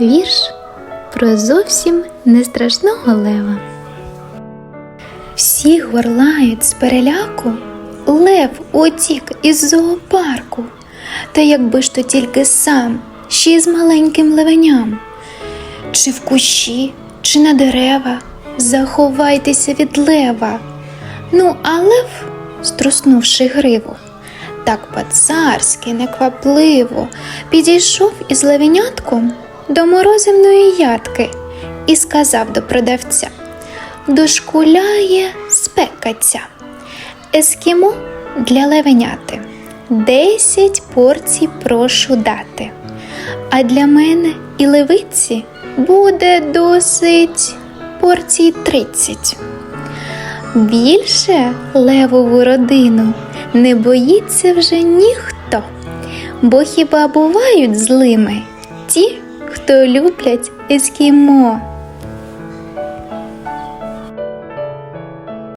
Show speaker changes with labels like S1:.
S1: Вірш про зовсім не страшного лева. Всі горлають з переляку, лев утік із зоопарку. Та якби ж то тільки сам, ще й з маленьким левеням. Чи в кущі, чи на дерева, заховайтеся від лева. Ну, а лев, струснувши гриву, так по-царськи, неквапливо, підійшов із левенятком до морозивної ядки і сказав до продавця Дошкуляє спека ця. Ескімо для левеняти. Десять порцій прошу дати. А для мене і левиці буде досить порцій тридцять. Більше левову родину не боїться вже ніхто, бо хіба бувають злими ті, хто люблять ескімо.